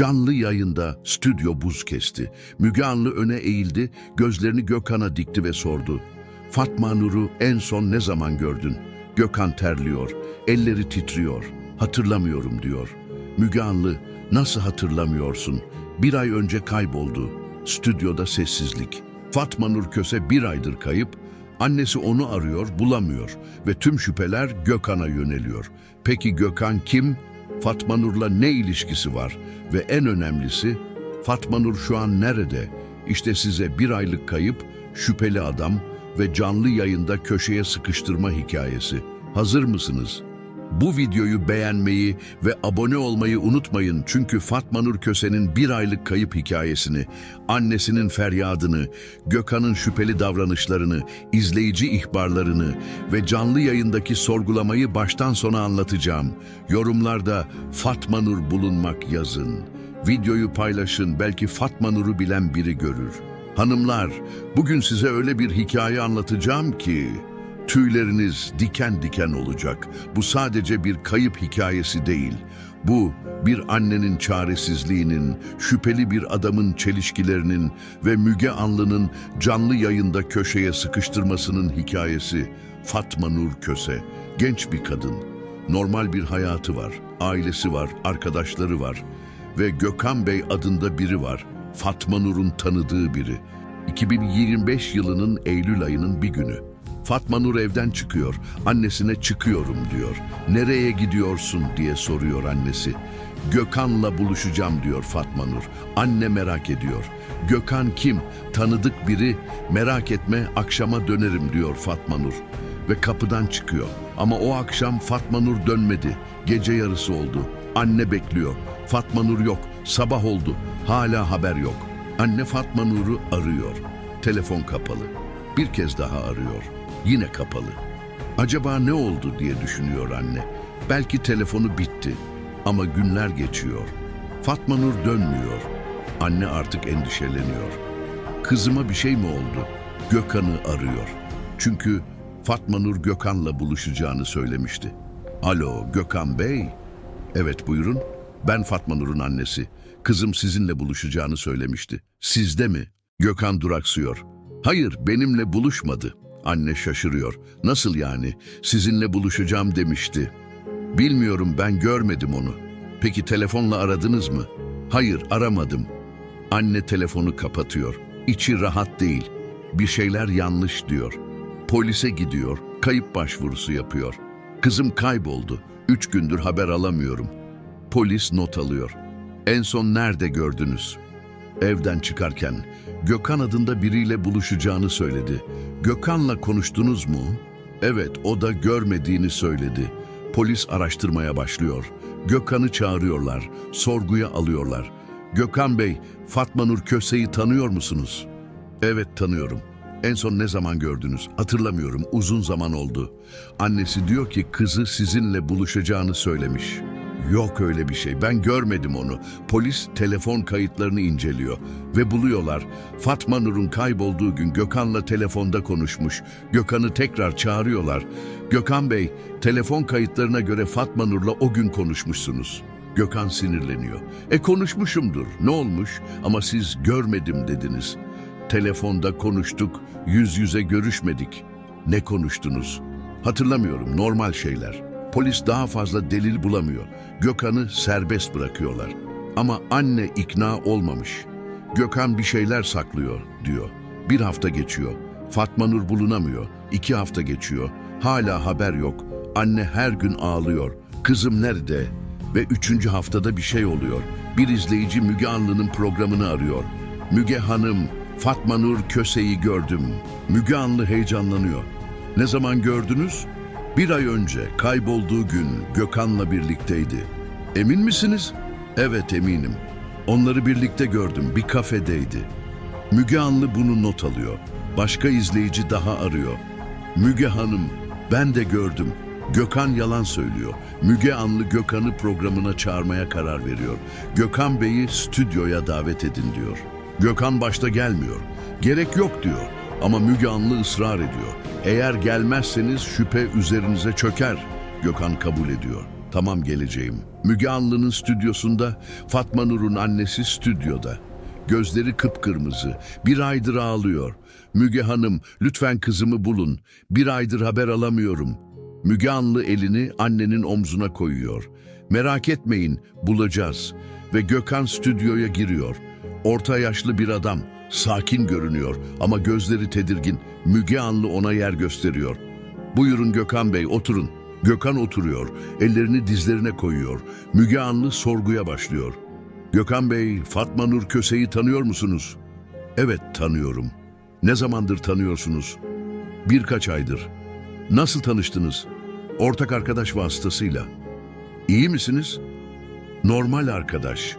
Canlı yayında stüdyo buz kesti. Müge Anlı öne eğildi, gözlerini Gökhan'a dikti ve sordu. Fatma Nur'u en son ne zaman gördün? Gökhan terliyor, elleri titriyor. Hatırlamıyorum diyor. Müge Anlı, nasıl hatırlamıyorsun? Bir ay önce kayboldu. Stüdyoda sessizlik. Fatma Nur Köse bir aydır kayıp, annesi onu arıyor, bulamıyor ve tüm şüpheler Gökhan'a yöneliyor. Peki Gökhan kim? Fatma Nur'la ne ilişkisi var? Ve en önemlisi, Fatma Nur şu an nerede? İşte size bir aylık kayıp, şüpheli adam ve canlı yayında köşeye sıkıştırma hikayesi. Hazır mısınız? Bu videoyu beğenmeyi ve abone olmayı unutmayın çünkü Fatma Nur Köse'nin bir aylık kayıp hikayesini, annesinin feryadını, Gökhan'ın şüpheli davranışlarını, izleyici ihbarlarını ve canlı yayındaki sorgulamayı baştan sona anlatacağım. Yorumlarda Fatma Nur bulunmak yazın. Videoyu paylaşın belki Fatma Nur'u bilen biri görür. Hanımlar, bugün size öyle bir hikaye anlatacağım ki tüyleriniz diken diken olacak. Bu sadece bir kayıp hikayesi değil. Bu bir annenin çaresizliğinin, şüpheli bir adamın çelişkilerinin ve Müge Anlı'nın canlı yayında köşeye sıkıştırmasının hikayesi. Fatma Nur Köse, genç bir kadın. Normal bir hayatı var, ailesi var, arkadaşları var ve Gökhan Bey adında biri var. Fatma Nur'un tanıdığı biri. 2025 yılının Eylül ayının bir günü. Fatma Nur evden çıkıyor. Annesine çıkıyorum diyor. Nereye gidiyorsun diye soruyor annesi. Gökhan'la buluşacağım diyor Fatma Nur. Anne merak ediyor. Gökhan kim? Tanıdık biri. Merak etme akşama dönerim diyor Fatma Nur. Ve kapıdan çıkıyor. Ama o akşam Fatma Nur dönmedi. Gece yarısı oldu. Anne bekliyor. Fatma Nur yok. Sabah oldu. Hala haber yok. Anne Fatma Nur'u arıyor. Telefon kapalı. Bir kez daha arıyor. Yine kapalı. Acaba ne oldu diye düşünüyor anne. Belki telefonu bitti. Ama günler geçiyor. Fatma Nur dönmüyor. Anne artık endişeleniyor. Kızıma bir şey mi oldu? Gökhan'ı arıyor. Çünkü Fatma Nur Gökhan'la buluşacağını söylemişti. Alo Gökhan Bey. Evet buyurun. Ben Fatma Nur'un annesi. Kızım sizinle buluşacağını söylemişti. Sizde mi? Gökhan duraksıyor. Hayır benimle buluşmadı. Anne şaşırıyor. Nasıl yani? Sizinle buluşacağım demişti. Bilmiyorum ben görmedim onu. Peki telefonla aradınız mı? Hayır aramadım. Anne telefonu kapatıyor. İçi rahat değil. Bir şeyler yanlış diyor. Polise gidiyor. Kayıp başvurusu yapıyor. Kızım kayboldu. Üç gündür haber alamıyorum. Polis not alıyor. En son nerede gördünüz? Evden çıkarken Gökhan adında biriyle buluşacağını söyledi. Gökhan'la konuştunuz mu? Evet, o da görmediğini söyledi. Polis araştırmaya başlıyor. Gökhan'ı çağırıyorlar, sorguya alıyorlar. Gökhan Bey, Fatma Nur Köse'yi tanıyor musunuz? Evet, tanıyorum. En son ne zaman gördünüz? Hatırlamıyorum, uzun zaman oldu. Annesi diyor ki kızı sizinle buluşacağını söylemiş. Yok öyle bir şey. Ben görmedim onu. Polis telefon kayıtlarını inceliyor ve buluyorlar. Fatma Nur'un kaybolduğu gün Gökhan'la telefonda konuşmuş. Gökhan'ı tekrar çağırıyorlar. Gökhan Bey, telefon kayıtlarına göre Fatma Nur'la o gün konuşmuşsunuz. Gökhan sinirleniyor. E konuşmuşumdur. Ne olmuş? Ama siz görmedim dediniz. Telefonda konuştuk, yüz yüze görüşmedik. Ne konuştunuz? Hatırlamıyorum, normal şeyler. Polis daha fazla delil bulamıyor. Gökhan'ı serbest bırakıyorlar. Ama anne ikna olmamış. Gökhan bir şeyler saklıyor diyor. Bir hafta geçiyor. Fatma Nur bulunamıyor. İki hafta geçiyor. Hala haber yok. Anne her gün ağlıyor. Kızım nerede? Ve üçüncü haftada bir şey oluyor. Bir izleyici Müge Anlı'nın programını arıyor. Müge Hanım, Fatma Nur Köse'yi gördüm. Müge Anlı heyecanlanıyor. Ne zaman gördünüz? Bir ay önce kaybolduğu gün Gökhan'la birlikteydi. Emin misiniz? Evet eminim. Onları birlikte gördüm. Bir kafedeydi. Müge Anlı bunu not alıyor. Başka izleyici daha arıyor. Müge Hanım, ben de gördüm. Gökhan yalan söylüyor. Müge Anlı Gökhan'ı programına çağırmaya karar veriyor. Gökhan Bey'i stüdyoya davet edin diyor. Gökhan başta gelmiyor. Gerek yok diyor. Ama Müge Anlı ısrar ediyor. Eğer gelmezseniz şüphe üzerinize çöker. Gökhan kabul ediyor. Tamam geleceğim. Müge Anlı'nın stüdyosunda Fatma Nur'un annesi stüdyoda. Gözleri kıpkırmızı. Bir aydır ağlıyor. Müge Hanım lütfen kızımı bulun. Bir aydır haber alamıyorum. Müge Anlı elini annenin omzuna koyuyor. Merak etmeyin bulacağız. Ve Gökhan stüdyoya giriyor. Orta yaşlı bir adam. Sakin görünüyor ama gözleri tedirgin. Müge Anlı ona yer gösteriyor. Buyurun Gökhan Bey oturun. Gökhan oturuyor. Ellerini dizlerine koyuyor. Müge Anlı sorguya başlıyor. Gökhan Bey, Fatma Nur Köse'yi tanıyor musunuz? Evet tanıyorum. Ne zamandır tanıyorsunuz? Birkaç aydır. Nasıl tanıştınız? Ortak arkadaş vasıtasıyla. İyi misiniz? Normal arkadaş.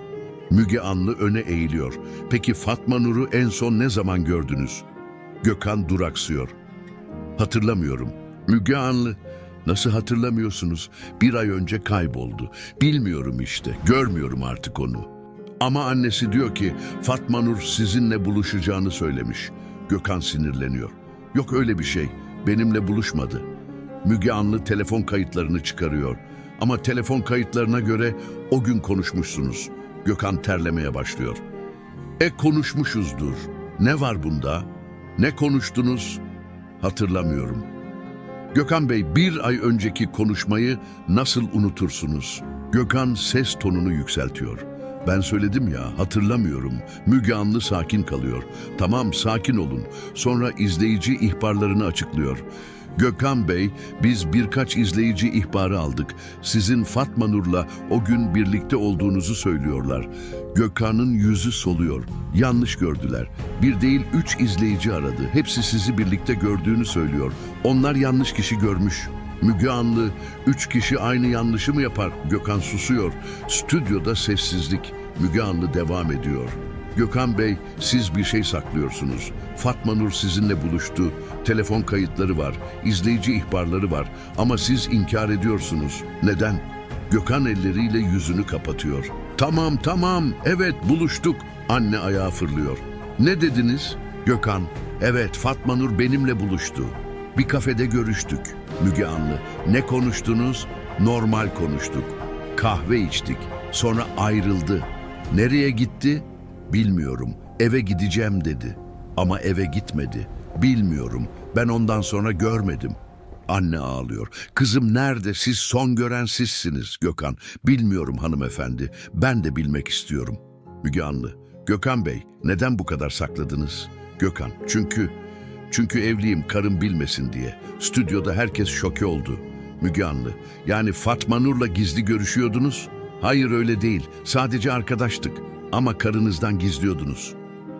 Müge Anlı öne eğiliyor. Peki Fatma Nur'u en son ne zaman gördünüz? Gökhan duraksıyor. Hatırlamıyorum. Müge Anlı, nasıl hatırlamıyorsunuz? Bir ay önce kayboldu. Bilmiyorum işte, görmüyorum artık onu. Ama annesi diyor ki Fatma Nur sizinle buluşacağını söylemiş. Gökhan sinirleniyor. Yok öyle bir şey, benimle buluşmadı. Müge Anlı telefon kayıtlarını çıkarıyor. Ama telefon kayıtlarına göre o gün konuşmuşsunuz. Gökhan terlemeye başlıyor. E konuşmuşuzdur. Ne var bunda? Ne konuştunuz? Hatırlamıyorum. Gökhan Bey bir ay önceki konuşmayı nasıl unutursunuz? Gökhan ses tonunu yükseltiyor. Ben söyledim ya hatırlamıyorum. Müge Anlı sakin kalıyor. Tamam sakin olun. Sonra izleyici ihbarlarını açıklıyor. Gökhan Bey, biz birkaç izleyici ihbarı aldık. Sizin Fatma Nur'la o gün birlikte olduğunuzu söylüyorlar. Gökhan'ın yüzü soluyor. Yanlış gördüler. Bir değil üç izleyici aradı. Hepsi sizi birlikte gördüğünü söylüyor. Onlar yanlış kişi görmüş. Müge Anlı, üç kişi aynı yanlışı mı yapar? Gökhan susuyor. Stüdyoda sessizlik. Müge Anlı devam ediyor. Gökhan Bey, siz bir şey saklıyorsunuz. Fatma Nur sizinle buluştu. Telefon kayıtları var, izleyici ihbarları var. Ama siz inkar ediyorsunuz. Neden? Gökhan elleriyle yüzünü kapatıyor. Tamam tamam, evet buluştuk. Anne ayağa fırlıyor. Ne dediniz? Gökhan, evet Fatma Nur benimle buluştu. Bir kafede görüştük. Müge Anlı, ne konuştunuz? Normal konuştuk. Kahve içtik. Sonra ayrıldı. Nereye gitti? Bilmiyorum. Eve gideceğim dedi. Ama eve gitmedi. Bilmiyorum. Ben ondan sonra görmedim. Anne ağlıyor. Kızım nerede? Siz son gören sizsiniz Gökhan. Bilmiyorum hanımefendi. Ben de bilmek istiyorum. Müge Anlı. Gökhan Bey, neden bu kadar sakladınız? Gökhan, çünkü çünkü evliyim karım bilmesin diye. Stüdyoda herkes şoke oldu. Müge Anlı, yani Fatma Nur'la gizli görüşüyordunuz? Hayır öyle değil, sadece arkadaştık. Ama karınızdan gizliyordunuz.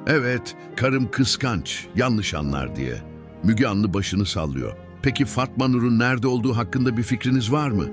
Evet, karım kıskanç, yanlış anlar diye. Müge Anlı başını sallıyor. Peki Fatma Nur'un nerede olduğu hakkında bir fikriniz var mı?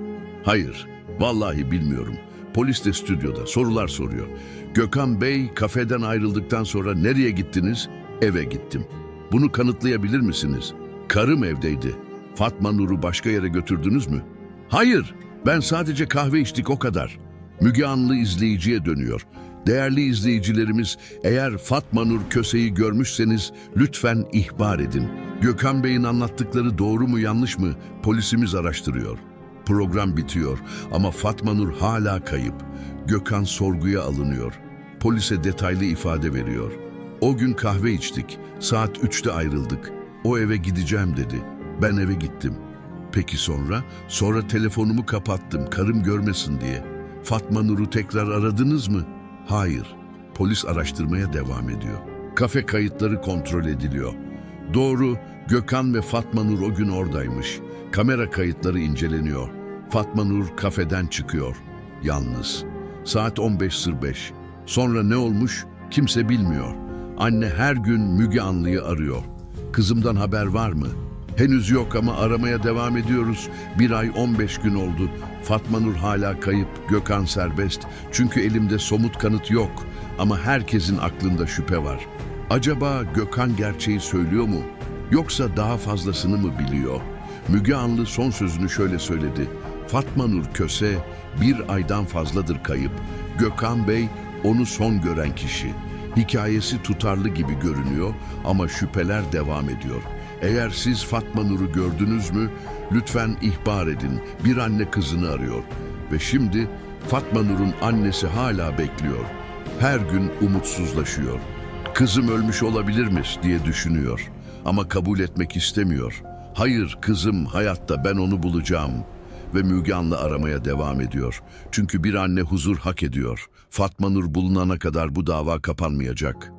Hayır, vallahi bilmiyorum. Polis de stüdyoda sorular soruyor. Gökhan Bey kafeden ayrıldıktan sonra nereye gittiniz? Eve gittim. Bunu kanıtlayabilir misiniz? Karım evdeydi. Fatma Nur'u başka yere götürdünüz mü? Hayır, ben sadece kahve içtik o kadar. Müge Anlı izleyiciye dönüyor. Değerli izleyicilerimiz, eğer Fatma Nur Köse'yi görmüşseniz lütfen ihbar edin. Gökhan Bey'in anlattıkları doğru mu yanlış mı polisimiz araştırıyor. Program bitiyor ama Fatma Nur hala kayıp. Gökhan sorguya alınıyor. Polise detaylı ifade veriyor. O gün kahve içtik. Saat 3'te ayrıldık. O eve gideceğim dedi. Ben eve gittim. Peki sonra? Sonra telefonumu kapattım karım görmesin diye. Fatma Nur'u tekrar aradınız mı? Hayır. Polis araştırmaya devam ediyor. Kafe kayıtları kontrol ediliyor. Doğru, Gökhan ve Fatma Nur o gün oradaymış. Kamera kayıtları inceleniyor. Fatma Nur kafeden çıkıyor. Yalnız. Saat 15.05. Sonra ne olmuş kimse bilmiyor. Anne her gün Müge Anlı'yı arıyor. Kızımdan haber var mı? Henüz yok ama aramaya devam ediyoruz. Bir ay 15 gün oldu. Fatma Nur hala kayıp, Gökhan serbest. Çünkü elimde somut kanıt yok. Ama herkesin aklında şüphe var. Acaba Gökhan gerçeği söylüyor mu? Yoksa daha fazlasını mı biliyor? Müge Anlı son sözünü şöyle söyledi. Fatma Nur Köse bir aydan fazladır kayıp. Gökhan Bey onu son gören kişi. Hikayesi tutarlı gibi görünüyor ama şüpheler devam ediyor. Eğer siz Fatma Nur'u gördünüz mü lütfen ihbar edin. Bir anne kızını arıyor. Ve şimdi Fatma Nur'un annesi hala bekliyor. Her gün umutsuzlaşıyor. Kızım ölmüş olabilir mi diye düşünüyor. Ama kabul etmek istemiyor. Hayır kızım hayatta ben onu bulacağım. Ve Müge Anlı aramaya devam ediyor. Çünkü bir anne huzur hak ediyor. Fatma Nur bulunana kadar bu dava kapanmayacak.